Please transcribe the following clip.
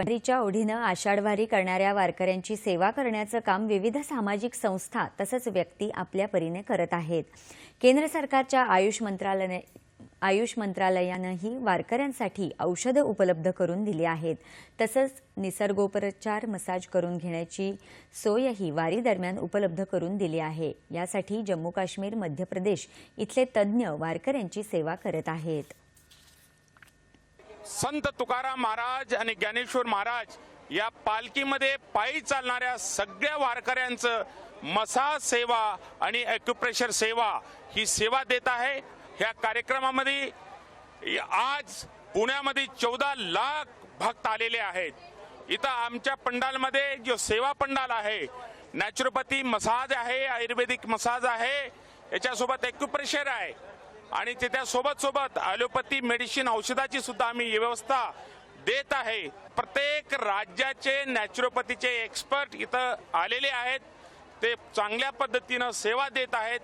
पंढरीच्या ओढीनं आषाढवारी करणाऱ्या वारकऱ्यांची सेवा करण्याचं काम विविध सामाजिक संस्था तसंच व्यक्ती आपल्या परीने करत आहेत. केंद्र सरकारच्या आयुष मंत्रालयाने आयुष मंत्रालयानंही वारकऱ्यांसाठी औषधं उपलब्ध करून दिली आहेत. तसंच निसर्गोपचार मसाज करून घेण्याची सोयही वारी दरम्यान उपलब्ध करून दिली आहे. यासाठी जम्मू काश्मीर मध्य प्रदेश इथले तज्ज्ञ वारकऱ्यांची सेवा करत आहेत. संत तुकाराम महाराज आणि ज्ञानेश्वर महाराज या पालखीमध्ये पायी चालणाऱ्या सगळ्या वारकऱ्यांचं मसाज सेवा आणि ॲक्युप्रेशर सेवा ही सेवा देत आहे. ह्या कार्यक्रमामध्ये आज पुण्यामध्ये चौदा लाख भक्त आलेले आहेत. इथं आमच्या पंडालमध्ये जो सेवा पंडाल आहे नॅचरोपॅथी मसाज आहे आयुर्वेदिक मसाज आहे याच्यासोबत ॲक्युप्रेशर आहे. आणि त्याच्या सोबत सोबत ॲलोपॅथी मेडिसिन औषधाची सुद्धा आम्ही व्यवस्था देत आहे. प्रत्येक राज्याचे नॅचरोपॅथीचे एक्सपर्ट इथं आलेले आहेत. ते चांगल्या पद्धतीनं सेवा देत आहेत.